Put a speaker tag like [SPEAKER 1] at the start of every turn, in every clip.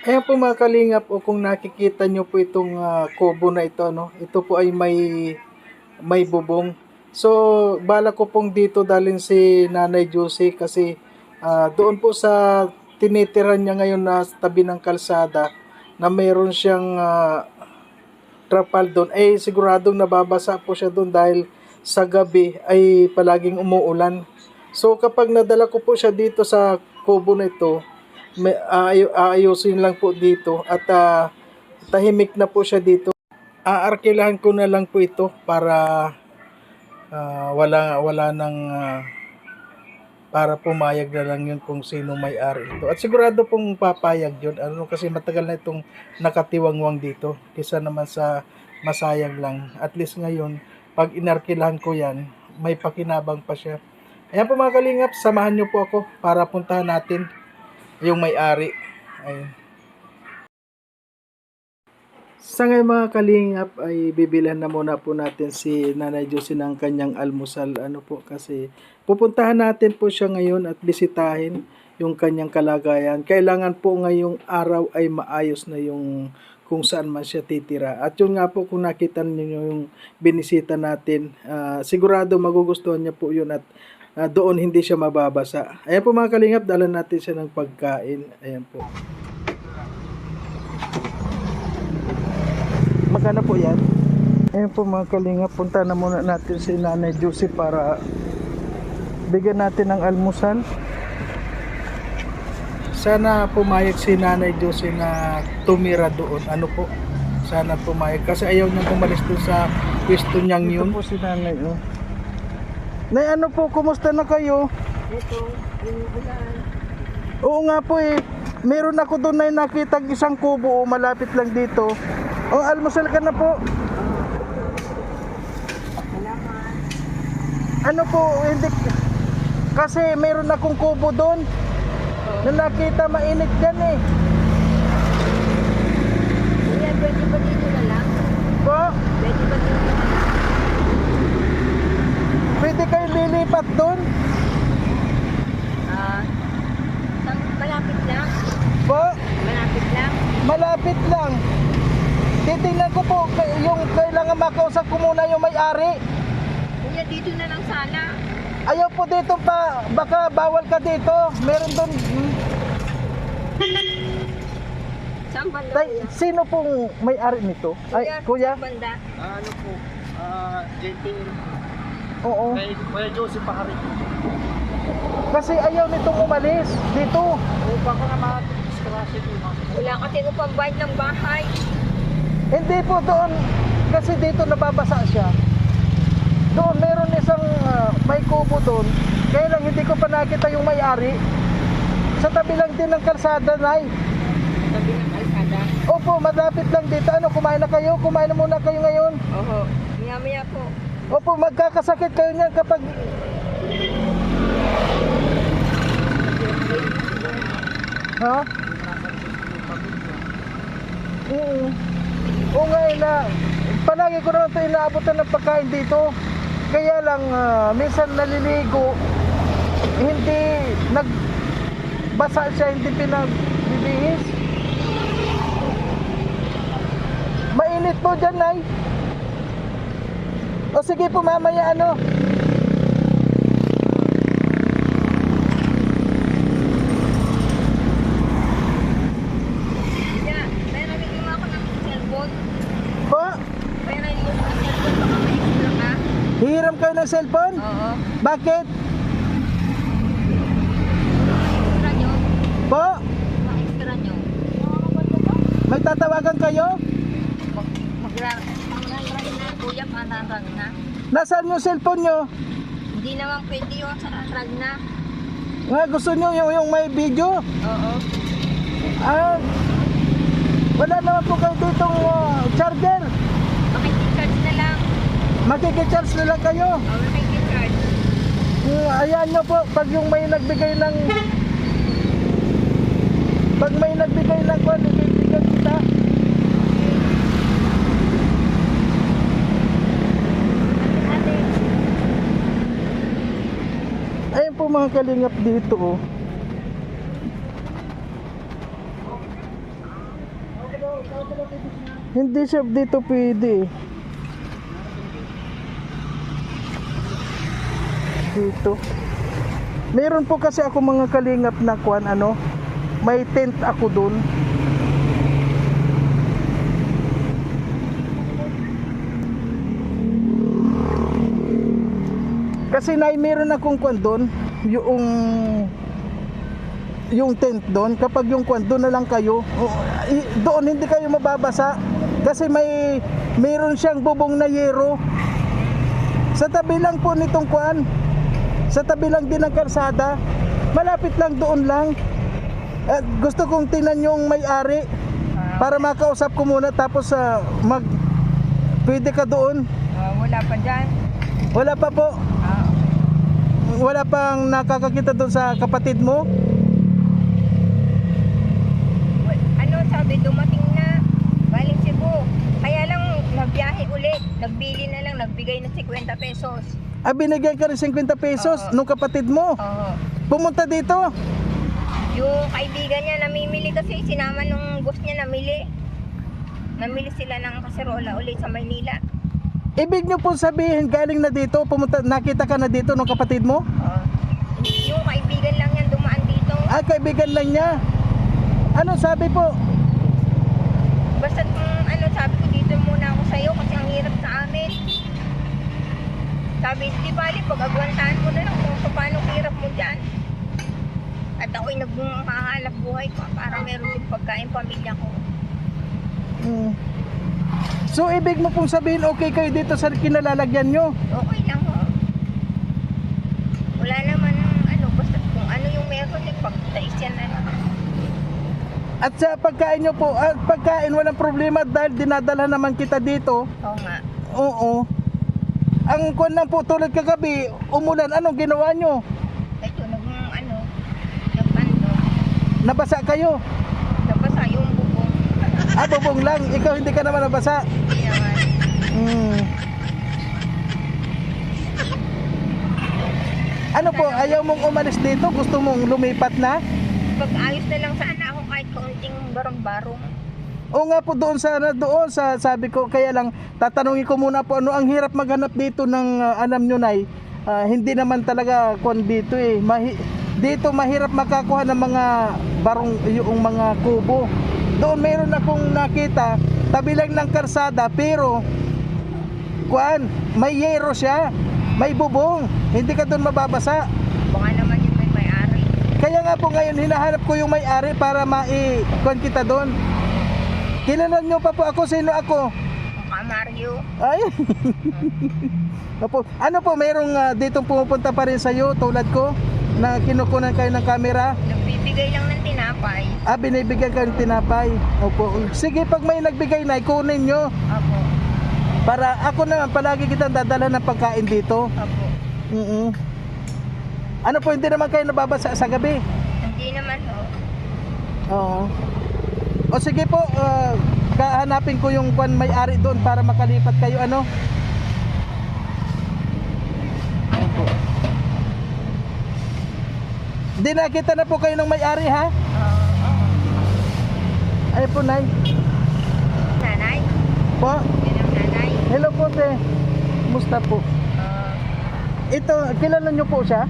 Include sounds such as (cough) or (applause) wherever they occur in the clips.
[SPEAKER 1] Ayan po mga kalingap o kung nakikita nyo po itong ah, kubo na ito no, ito po ay may may bubong. So bala ko pong dito dalhin si Nanay Josie kasi ah, doon po sa tinitiran niya ngayon na tabi ng kalsada na mayroon siyang ah, trapal doon ay siguradong nababasa po siya doon dahil sa gabi ay palaging umuulan. So kapag nadala ko po siya dito sa kubo na ito, may, aayo- aayusin lang po dito at ah, tahimik na po siya dito. Aarkilahan ko na lang po ito para ah, wala wala nang ah, para pumayag na lang yun kung sino may-ari ito. At sigurado pong papayag yun. Ano kasi matagal na itong nakatiwangwang dito. Kisa naman sa masayang lang. At least ngayon, pag inarkilahan ko yan, may pakinabang pa siya. Ayan po mga kalingap, samahan nyo po ako para puntahan natin yung may-ari. Ayun. Sa ngayon mga kalingap ay bibilhan na muna po natin si Nanay Josie ng kanyang almusal ano po kasi pupuntahan natin po siya ngayon at bisitahin yung kanyang kalagayan. Kailangan po ngayong araw ay maayos na yung kung saan man siya titira. At yun nga po kung nakita niyo yung binisita natin, ah, sigurado magugustuhan niya po yun at ah, doon hindi siya mababasa. Ayan po mga kalingap, dala natin siya ng pagkain. Ayan po. Magkano po yan? Ayun po mga kalinga, punta na muna natin si Nanay Josie para bigyan natin ng almusal. Sana pumayag si Nanay Josie na tumira doon. Ano po? Sana pumayag. Kasi ayaw niyang umalis doon sa pwesto niyang yun. Ito po si Nanay. Oh. Nay, ano po? Kumusta na kayo?
[SPEAKER 2] Ito, inuulan.
[SPEAKER 1] Oo nga po eh. Meron ako doon na nakita isang kubo oh, malapit lang dito. Oh, almusal ka na po.
[SPEAKER 2] Salamat.
[SPEAKER 1] Ano po, hindi kasi meron akong kubo doon na nakita mainit dyan eh.
[SPEAKER 2] Kuya, pwede ba dito na lang?
[SPEAKER 1] Po,
[SPEAKER 2] Pwede ba dito na lang?
[SPEAKER 1] pwede lilipat doon?
[SPEAKER 2] Ah, sa- malapit lang.
[SPEAKER 1] Po,
[SPEAKER 2] Malapit lang.
[SPEAKER 1] malapit lang. Titingnan ko po yung kailangan makausap ko muna yung may-ari.
[SPEAKER 2] Kuya, dito na lang sana.
[SPEAKER 1] Ayaw po dito pa, baka bawal ka dito. Meron doon. hmm,
[SPEAKER 2] Saan banda?
[SPEAKER 1] Tay,
[SPEAKER 2] kuya?
[SPEAKER 1] sino pong may-ari nito? Ay, kuya?
[SPEAKER 2] Saan banda?
[SPEAKER 3] ano po, ah, JTL,
[SPEAKER 1] Oo.
[SPEAKER 3] kay Kuya Joseph Pahari.
[SPEAKER 1] Kasi ayaw nitong umalis dito.
[SPEAKER 3] O baka na ma-discrash ito.
[SPEAKER 2] Wala kasi nung pambayad ng bahay.
[SPEAKER 1] Hindi po doon, kasi dito nababasa siya. Doon, meron isang ah, may kubo doon. Kaya lang hindi ko pa nakita yung may-ari. Sa tabi lang din ng kalsada, Nay.
[SPEAKER 2] Sabi ng kalsada.
[SPEAKER 1] Opo, malapit lang dito. Ano, kumain na kayo? Kumain na muna kayo ngayon.
[SPEAKER 2] Oho. Maya-maya po.
[SPEAKER 1] Opo, magkakasakit kayo niyan kapag... Ha? Oo. Oo nga, eh, na, palagi ko naman ito inaabotan ng pagkain dito. Kaya lang, ah, minsan naliligo, hindi nagbasa siya, hindi pinagbibihis. Mainit po dyan, Nay. O sige po, mamaya ano. Hihiram kayo ng cellphone?
[SPEAKER 2] Oo.
[SPEAKER 1] Bakit?
[SPEAKER 2] Extra nyo.
[SPEAKER 1] Po,
[SPEAKER 2] Mga extra nyo.
[SPEAKER 1] may tatawagan kayo?
[SPEAKER 2] Magra- Magrarag na, kuya, panarag na.
[SPEAKER 1] Nasaan yung cellphone nyo?
[SPEAKER 2] Hindi naman pwede yung sa rag na.
[SPEAKER 1] Nga, gusto nyo yung, yung may video?
[SPEAKER 2] Oo.
[SPEAKER 1] Ah, wala naman po kayo ditong ah, charger.
[SPEAKER 2] Makikicharge na lang.
[SPEAKER 1] Makikicharge na lang kayo.
[SPEAKER 2] Oo, makikicharge.
[SPEAKER 1] Mm, ayan nyo po, pag yung may nagbigay ng... Pag may nagbigay ng kwan, ibibigyan kita.
[SPEAKER 2] Ate,
[SPEAKER 1] Ayun po mga kalingap dito oh. Hindi siya dito pwede. Dito. Meron po kasi ako mga kalingap na kwan ano. May tent ako doon. Kasi na meron akong kwan doon, yung yung tent doon, kapag yung kwan doon na lang kayo, doon hindi kayo mababasa kasi may meron siyang bubong na yero. Sa tabi lang po nitong kwan, sa tabi lang din ng kalsada, malapit lang doon lang. At gusto kong tingnan yung may-ari para makausap ko muna tapos sa mag pwede ka doon.
[SPEAKER 2] Ah, wala pa dyan.
[SPEAKER 1] Wala pa po. Wala pang nakakakita doon sa kapatid mo.
[SPEAKER 2] Ano sabi, dumating na. Galing Cebu. Kaya lang, nagbiyahe ulit. Nagbili na lang, nagbigay ng 50 pesos.
[SPEAKER 1] Ah, binigyan ka rin 50 pesos
[SPEAKER 2] Oo.
[SPEAKER 1] nung kapatid mo.
[SPEAKER 2] Oo.
[SPEAKER 1] Pumunta dito.
[SPEAKER 2] Yung kaibigan niya namimili kasi sinama nung boss niya namili. Namili sila ng kaserola ulit sa Maynila.
[SPEAKER 1] Ibig nyo po sabihin, galing na dito, pumunta, nakita ka na dito nung kapatid mo?
[SPEAKER 2] Oo. Yung kaibigan lang yan dumaan dito.
[SPEAKER 1] Ah, kaibigan lang niya. Ano sabi po?
[SPEAKER 2] Basta kung ano, sabi ko dito muna ako sa'yo kasi ang hirap sa amin. Sabi, di bali, pag-agwantahan mo na lang kung paano hirap mo dyan. At ako'y naghahanap buhay ko para meron din pagkain pamilya ko.
[SPEAKER 1] Hmm. So, ibig mo pong sabihin, okay kayo dito sa kinalalagyan nyo?
[SPEAKER 2] Okay lang ho. Wala naman, ano, basta kung ano yung meron, eh, pagtais yan na lang.
[SPEAKER 1] At sa pagkain nyo po, at pagkain walang problema dahil dinadala naman kita dito.
[SPEAKER 2] Oo nga.
[SPEAKER 1] Oo. Ang kwan lang po, tulad kagabi, umulan, anong ginawa nyo?
[SPEAKER 2] Ito, nag, ano, nagpando.
[SPEAKER 1] Nabasa kayo? Ah, bubong lang. Ikaw hindi ka naman nabasa.
[SPEAKER 2] Hindi naman.
[SPEAKER 1] Hmm. Ano po, ayaw mong umalis dito? Gusto mong lumipat na?
[SPEAKER 2] Pag-ayos na lang sana ako kahit kaunting barong-barong.
[SPEAKER 1] O nga po doon sa doon sa sabi ko kaya lang tatanungin ko muna po ano ang hirap maghanap dito ng ah, alam nyo nay ah, hindi naman talaga kon dito eh Mahi- dito mahirap makakuha ng mga barong yung mga kubo doon meron akong nakita tabi lang ng karsada pero kuan may yero siya may bubong hindi ka doon mababasa
[SPEAKER 2] Baka naman yung may may-ari.
[SPEAKER 1] kaya nga po ngayon hinahanap ko yung may-ari para mai-kuan kita doon Kilala nyo pa po ako sino ako
[SPEAKER 2] Mario.
[SPEAKER 1] Ay. (laughs) Opo. Ano po, merong ah, ditong pumupunta pa rin sa'yo tulad ko na kinukunan kayo ng camera.
[SPEAKER 2] Nagbibigay lang ng tinapay.
[SPEAKER 1] Ah, binibigyan kayo ng tinapay. Opo. Sige, pag may nagbigay na, kunin nyo.
[SPEAKER 2] Opo.
[SPEAKER 1] Para ako naman, palagi kitang dadala ng pagkain dito.
[SPEAKER 2] Opo.
[SPEAKER 1] mm Ano po, hindi naman kayo nababasa sa gabi?
[SPEAKER 2] Hindi naman ho.
[SPEAKER 1] Oo. O sige po, ah, kahanapin ko yung kwan may-ari doon para makalipat kayo ano. Opo. Di nakita na po kayo ng may-ari ha?
[SPEAKER 2] Oo.
[SPEAKER 1] Ay po, Nay.
[SPEAKER 2] nanay?
[SPEAKER 1] Po,
[SPEAKER 2] nanay.
[SPEAKER 1] hello po, te. Musta po?
[SPEAKER 2] Ah,
[SPEAKER 1] Ito, kilala nyo po siya?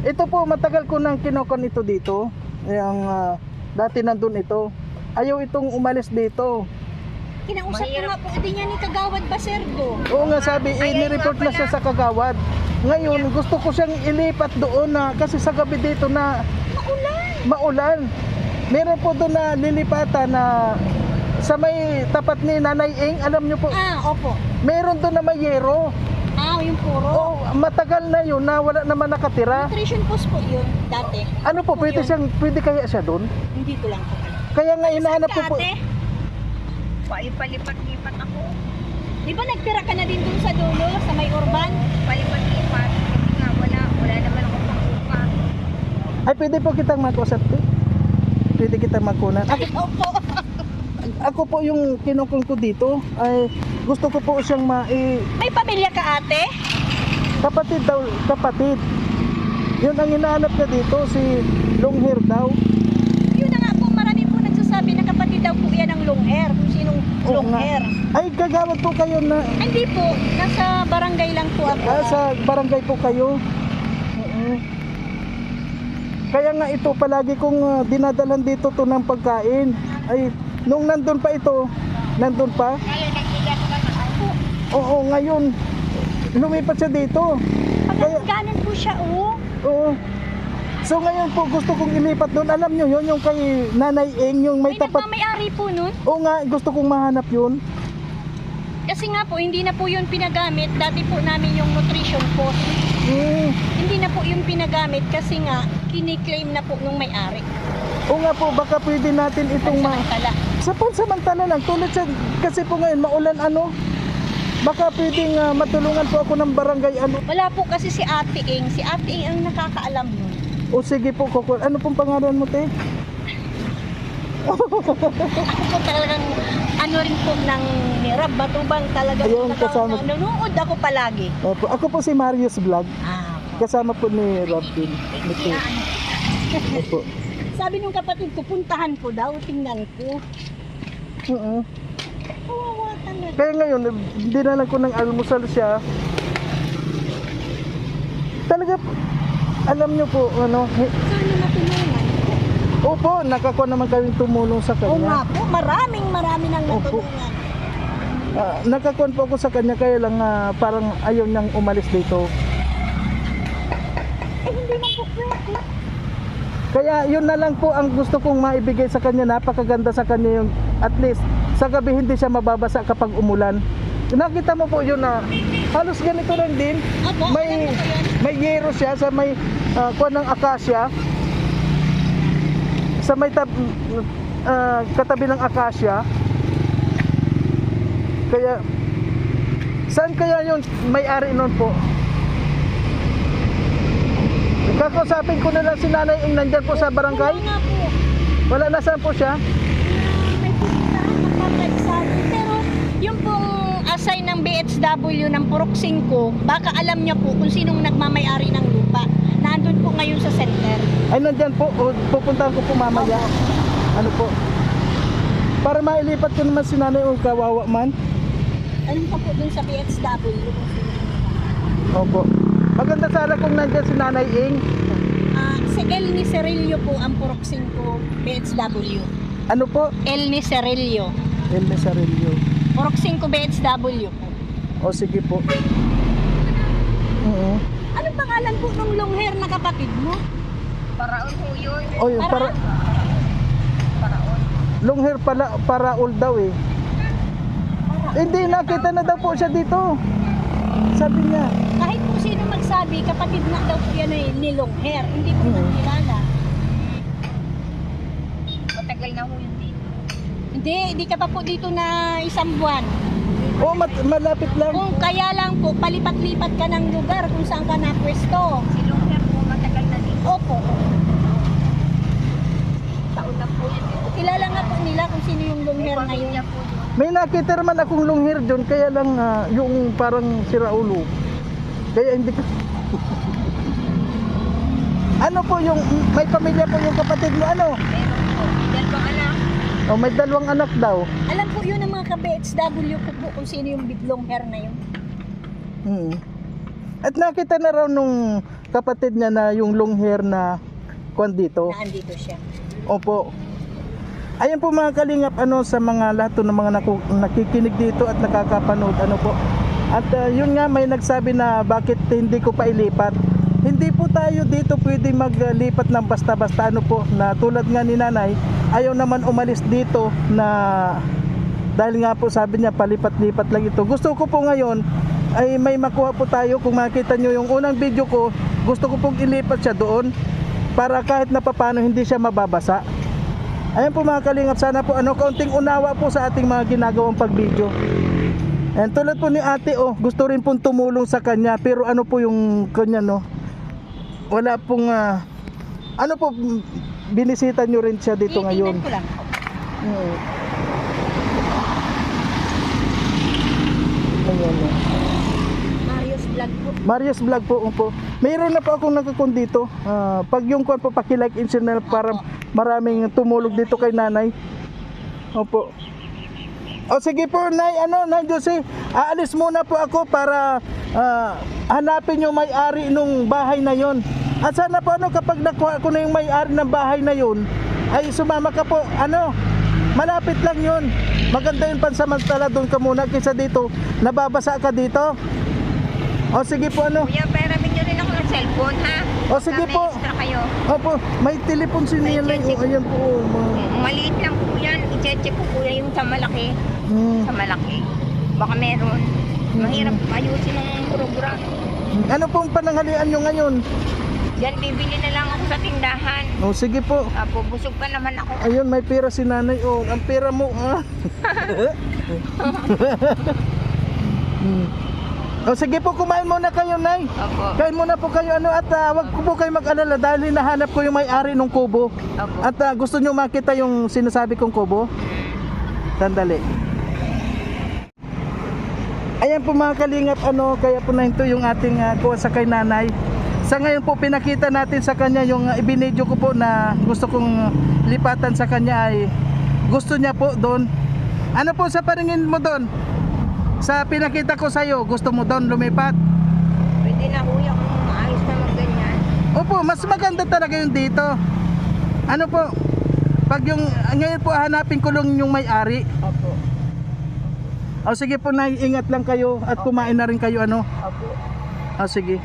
[SPEAKER 1] Ito po, matagal ko nang kinokon ito dito. Yung, ah, dati nandun ito. Ayaw itong umalis dito.
[SPEAKER 4] Kinausap ko nga po din niya ni Kagawad Basergo.
[SPEAKER 1] Oo nga sabi, nireport
[SPEAKER 2] nga
[SPEAKER 1] na siya sa kagawad. Ngayon, gusto ko siyang ilipat doon na kasi sa gabi dito na
[SPEAKER 4] Maulan!
[SPEAKER 1] maulan. Meron po doon na lilipatan na sa may tapat ni Nanay Ing, alam niyo po,
[SPEAKER 4] Ah, opo.
[SPEAKER 1] meron doon na may yero.
[SPEAKER 4] Ah, yung puro.
[SPEAKER 1] Oo, matagal na yun na wala naman nakatira.
[SPEAKER 4] Nutrition post po yun, dati.
[SPEAKER 1] Ano po, pwede siyang, pwede kaya siya doon?
[SPEAKER 4] Hindi ko lang po alam.
[SPEAKER 1] Kaya nga hinahanap ko po.
[SPEAKER 4] Ate,
[SPEAKER 2] Paipalipat-lipat ako.
[SPEAKER 4] di ba nagtira ka na din dun sa dulo, sa may urban?
[SPEAKER 2] Palipat-lipat. Kasi nga wala. Wala naman ako pang
[SPEAKER 1] Ay, pwede po kitang mag-usap eh. Pwede kitang magkunan. Ako, ako po yung kinukong ko dito. Ay, gusto ko po siyang mai...
[SPEAKER 4] May pamilya ka ate?
[SPEAKER 1] Kapatid daw, kapatid. Yun ang hinahanap niya dito, si long hair daw.
[SPEAKER 4] Yun na nga po, marami po nagsasabi na kapatid daw po yan ang long
[SPEAKER 1] nagawad po kayo na
[SPEAKER 4] Hindi po, nasa barangay lang po ako.
[SPEAKER 1] ah, sa barangay po kayo. Oo. Kaya nga ito palagi kong ah, dinadalan dito to ng pagkain. Ay nung nandun pa ito, nandun pa.
[SPEAKER 2] Ngayon, ako.
[SPEAKER 1] Oo, ngayon lumipat siya dito. Kaya
[SPEAKER 4] Pagkaganan po siya, oh.
[SPEAKER 1] oo. So ngayon po gusto kong ilipat doon. Alam nyo yun, yung kay Nanay Eng, yung may
[SPEAKER 4] May
[SPEAKER 1] tapat.
[SPEAKER 4] nagmamayari po nun.
[SPEAKER 1] Oo nga, gusto kong mahanap yun.
[SPEAKER 4] Kasi nga po, hindi na po yun pinagamit. Dati po namin yung nutrition post.
[SPEAKER 1] Hmm.
[SPEAKER 4] Hindi na po yung pinagamit kasi nga, kiniklaim na po nung may-ari.
[SPEAKER 1] Oo nga po, baka pwede natin itong ma...
[SPEAKER 4] Pansamantala.
[SPEAKER 1] Sa pansamantala lang, tulad sa... Kasi po ngayon, maulan ano, baka pwedeng ah, matulungan po ako ng barangay ano.
[SPEAKER 4] Wala po kasi si Ate Ing. Si Ate Ing ang nakakaalam nun.
[SPEAKER 1] O sige po, Koko. Ano pong pangalan mo, te?
[SPEAKER 4] Ako po talagang ano rin po ng nirab, matubang talaga.
[SPEAKER 1] Ayun, kasama-
[SPEAKER 4] na- Nanonood ako palagi.
[SPEAKER 1] Opo, ako po si Marius Vlog.
[SPEAKER 4] Ah,
[SPEAKER 1] Kasama po ni Rob din. Ito. Opo. (laughs)
[SPEAKER 4] Sabi nung kapatid ko, puntahan ko daw, tingnan ko.
[SPEAKER 1] Oo.
[SPEAKER 4] Kawawa talaga.
[SPEAKER 1] Kaya ngayon, dinalan ko ng almusal siya. Talaga, alam nyo po, ano. Opo, nakakuha naman kaming tumulong sa
[SPEAKER 4] Oo nga
[SPEAKER 1] kanya.
[SPEAKER 4] po, maraming marami nang
[SPEAKER 1] Opo.
[SPEAKER 4] natulungan.
[SPEAKER 1] Ah, nakakuha po ako sa kanya, kaya lang ah, parang ayaw niyang umalis dito.
[SPEAKER 4] Eh, hindi na po pwede.
[SPEAKER 1] Kaya yun na lang po ang gusto kong maibigay sa kanya. Napakaganda sa kanya yung at least sa gabi hindi siya mababasa kapag umulan. Nakita mo po yun na halos ganito lang din.
[SPEAKER 4] Opo,
[SPEAKER 1] May
[SPEAKER 4] yun.
[SPEAKER 1] may yero siya sa may uh, kuha ng akasya. Sa may tab, ah, katabi ng akasya. Kaya saan kaya yun may-ari nun po? Kakausapin ko na lang si Nanay Ing nandyan po sa barangay.
[SPEAKER 4] Wala nga po.
[SPEAKER 1] Wala na saan po siya?
[SPEAKER 4] May pupuntahan na. Pero yung pong assign ng BHW ng Purok 5, baka alam niya po kung sinong nagmamayari ng lupa. Nandun po ngayon sa center.
[SPEAKER 1] Ay nandyan po. O, pupuntahan ko po mamaya. Ano po? Para mailipat ko naman si Nanay Ing kawawa man.
[SPEAKER 4] Alam ka po dun sa yung-
[SPEAKER 1] Opo. Maganda sana kung nandyan si Nanay Ing.
[SPEAKER 4] Ah, si El ni Cerillo po ang Purok 5 BHW.
[SPEAKER 1] Ano po?
[SPEAKER 4] El ni Cerillo.
[SPEAKER 1] El Mesarillo.
[SPEAKER 4] Purok 5 BHW po.
[SPEAKER 1] O sige po. Oo.
[SPEAKER 4] Anong pangalan po nung long hair na kapatid mo?
[SPEAKER 2] Paraon po yun.
[SPEAKER 1] O yun, para,
[SPEAKER 2] Paraon.
[SPEAKER 1] long hair pala, para old daw eh. Hindi, nakita na daw po siya dito. Sabi niya.
[SPEAKER 4] Kahit po sino magsabi, kapatid na daw po yan eh, ni long hair. Hindi ko
[SPEAKER 1] Oo.
[SPEAKER 4] mm kilala.
[SPEAKER 2] Matagal na po yun dito.
[SPEAKER 4] Hindi, hindi ka pa po dito na isang buwan.
[SPEAKER 1] Oh, mat- malapit lang.
[SPEAKER 4] Kung kaya lang po, palipat-lipat ka ng lugar kung saan ka napwesto.
[SPEAKER 2] Si Lunger po matagal na dito.
[SPEAKER 4] Opo.
[SPEAKER 2] Taon na po yun.
[SPEAKER 4] Kilala nga po nila kung sino yung long hair
[SPEAKER 2] po yun.
[SPEAKER 1] May nakita naman akong long hair doon, kaya lang ah, yung parang siraulo. Kaya hindi ko... (laughs) ano po yung, may pamilya po yung kapatid mo, ano?
[SPEAKER 2] Meron po. Dalawang anak.
[SPEAKER 1] O may dalawang anak daw.
[SPEAKER 4] Alam po yun ng mga ka-BHW ko po kung sino yung big long hair na yun.
[SPEAKER 1] Hmm. At nakita na raw nung kapatid niya na yung long hair na kwan dito.
[SPEAKER 4] Na andito siya.
[SPEAKER 1] Opo. Ayan po mga kalingap ano sa mga lahat ng mga naku- nakikinig dito at nakakapanood ano po. At uh, yun nga may nagsabi na bakit hindi ko pa ilipat. Hindi po tayo dito pwede maglipat ng basta-basta ano po na tulad nga ni nanay ayaw naman umalis dito na dahil nga po sabi niya palipat-lipat lang ito. Gusto ko po ngayon ay may makuha po tayo kung makita nyo yung unang video ko gusto ko pong ilipat siya doon para kahit na papano hindi siya mababasa. Ayan po mga kalingap, sana po ano, kaunting unawa po sa ating mga ginagawang pagbideo. And tulad po ni ate, oh, gusto rin pong tumulong sa kanya, pero ano po yung kanya, no? Wala pong, ah, ano po, binisita nyo rin siya dito ngayon.
[SPEAKER 4] Ko lang.
[SPEAKER 1] Mm. Ayan, oh.
[SPEAKER 4] Marius Vlog po.
[SPEAKER 1] Marius Vlog po, po. Mayroon na po akong nakakon dito. Ah, pag yung kwan po, pakilike share na para maraming tumulog dito kay nanay. Opo. O sige po, Nay, ano, Nay Josie, aalis muna po ako para ah, hanapin yung may-ari nung bahay na yon. At sana po ano, kapag nakuha ko na yung may-ari ng bahay na yon, ay sumama ka po, ano, malapit lang yun. Maganda yung pansamantala doon ka muna kaysa dito, nababasa ka dito. O sige po, ano,
[SPEAKER 2] Kuya, pera nyo rin ako ng cellphone, ha?
[SPEAKER 1] O, sige
[SPEAKER 2] Baka may
[SPEAKER 1] po.
[SPEAKER 2] extra kayo.
[SPEAKER 1] opo, may telepon si
[SPEAKER 2] May
[SPEAKER 1] Nanay, o
[SPEAKER 2] check.
[SPEAKER 1] ayan po. o, ma-
[SPEAKER 2] Maliit lang po yan. I-check ko kuya yung sa malaki.
[SPEAKER 1] Hmm.
[SPEAKER 2] Sa malaki. Baka meron. Mahirap ayusin ng program.
[SPEAKER 1] Ano pong pananghalian nyo ngayon?
[SPEAKER 2] Yan, bibili na lang ako sa tindahan.
[SPEAKER 1] O sige po,
[SPEAKER 2] Apo, busog pa naman ako.
[SPEAKER 1] Ayun, may pera si nanay. Oh, ang pera mo, ah. (laughs) (laughs) (laughs) Hmm. O sige po, kumain muna kayo, Nay.
[SPEAKER 2] Opo.
[SPEAKER 1] Kain muna po kayo, ano, at ah, wag po kayo mag-alala dahil hinahanap ko yung may-ari ng kubo.
[SPEAKER 2] Opo.
[SPEAKER 1] At ah, gusto nyo makita yung sinasabi kong kubo? Sandali. Ayan po mga kalingap, ano, kaya po na ito yung ating uh, kuha sa kay nanay. Sa ngayon po, pinakita natin sa kanya yung uh, ibinidyo ko po na gusto kong lipatan sa kanya ay gusto niya po doon. Ano po sa paringin mo doon? Sa pinakita ko sa'yo, gusto mo doon lumipat?
[SPEAKER 2] Pwede na kuya kung maayos na mag ganyan.
[SPEAKER 1] Opo, mas maganda talaga yung dito. Ano po? Pag yung ngayon po hanapin ko lang yung may-ari.
[SPEAKER 2] Opo.
[SPEAKER 1] O sige po, naiingat lang kayo at kumain na rin kayo ano.
[SPEAKER 2] Opo.
[SPEAKER 1] O sige.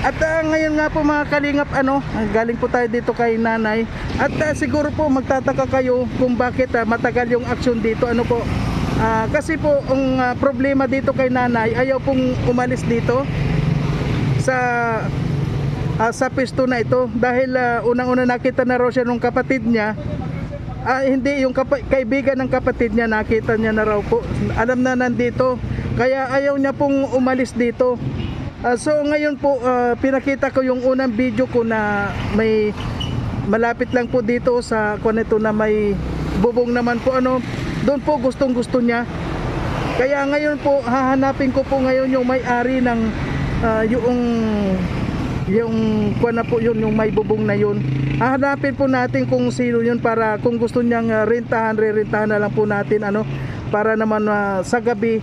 [SPEAKER 1] At ah, ngayon nga po mga kalingap ano, ah, galing po tayo dito kay nanay. At ah, siguro po magtataka kayo kung bakit ah, matagal yung aksyon dito. Ano po? Ah, kasi po ang ah, problema dito kay nanay, ayaw pong umalis dito sa ah, sa pisto na ito dahil ah, unang-una nakita na raw siya nung kapatid niya Ah, hindi, yung kaibigan ng kapatid niya nakita niya na raw po. Alam na nandito. Kaya ayaw niya pong umalis dito. Ah, so ngayon po ah, pinakita ko yung unang video ko na may malapit lang po dito sa kunito na may bubong naman po ano. Doon po gustong gusto niya. Kaya ngayon po hahanapin ko po ngayon yung may-ari ng ah, yung yung kuha na po yun yung may bubong na yun hahanapin po natin kung sino yun para kung gusto niyang ah, rentahan re-rentahan na lang po natin ano para naman ah, sa gabi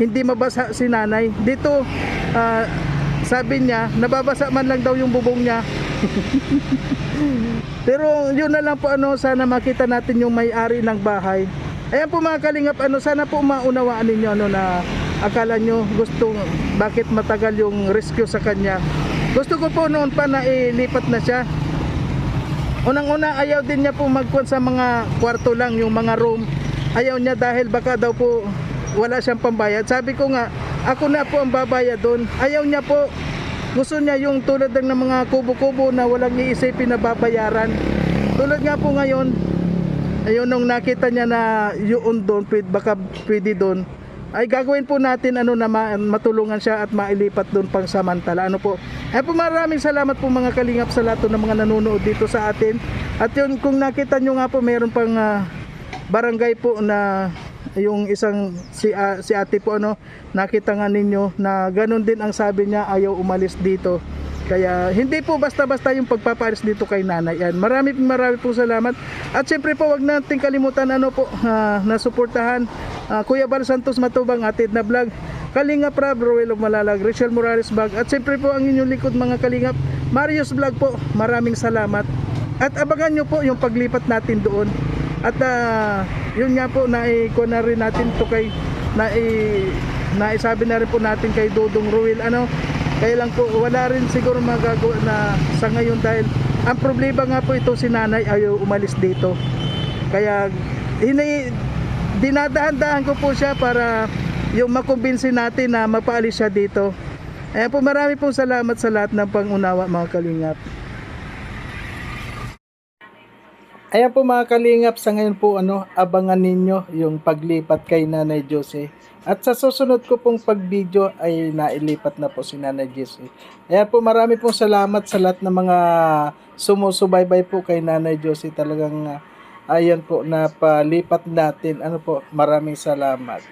[SPEAKER 1] hindi mabasa si nanay. Dito ah, sabi niya nababasa man lang daw yung bubong niya. (laughs) Pero yun na lang po ano sana makita natin yung may-ari ng bahay. Ayan po mga kalingap ano sana po maunawaan ninyo ano na akala nyo gusto bakit matagal yung rescue sa kanya. Gusto ko po noon pa na ilipat na siya. Unang-una ayaw din niya po magkuhan sa mga kwarto lang yung mga room. Ayaw niya dahil baka daw po wala siyang pambayad. Sabi ko nga ako na po ang babayad doon. Ayaw niya po. Gusto niya yung tulad ng mga kubo-kubo na walang iisipin na babayaran. Tulad nga po ngayon ayun nung nakita niya na yun doon baka pwede doon ay gagawin po natin ano na ma- matulungan siya at mailipat doon pang samantala ano po? Ay po maraming salamat po mga kalingap sa lahat ng mga nanonood dito sa atin. At yun kung nakita nyo nga po meron pang ah, barangay po na yung isang si, ah, si ate po ano nakita nga ninyo na ganun din ang sabi niya ayaw umalis dito. Kaya hindi po basta-basta yung pagpaparis dito kay nanay. Yan marami marami po salamat. At syempre po wag nating kalimutan ano po ah, na suportahan ah, Kuya Bal Santos Matubang atid na vlog Kalinga Prab, Roel of Malalag, Rachel Morales Bag at syempre po ang inyong likod mga kalingap Marius Vlog po, maraming salamat. At abangan nyo po yung paglipat natin doon at ah, yun nga po naiko na rin natin to kay na naisabi na rin po natin kay Dodong Ruel. Ano kaya lang po wala rin siguro magagawa na sa ngayon dahil ang problema nga po ito si nanay ayaw umalis dito. Kaya hini, dinadahan-dahan ko po siya para yung makumbinsi natin na mapaalis siya dito. Ayan po marami pong salamat sa lahat ng pangunawa mga kalingap Ayan po mga kalingap, sa ngayon po ano, abangan ninyo yung paglipat kay Nanay Josie. At sa susunod ko pong pag-video ay nailipat na po si Nanay Josie. Ayan po marami pong salamat sa lahat ng mga sumusubaybay po kay Nanay Josie. Talagang ah, ayan po na palipat natin. Ano po, maraming salamat.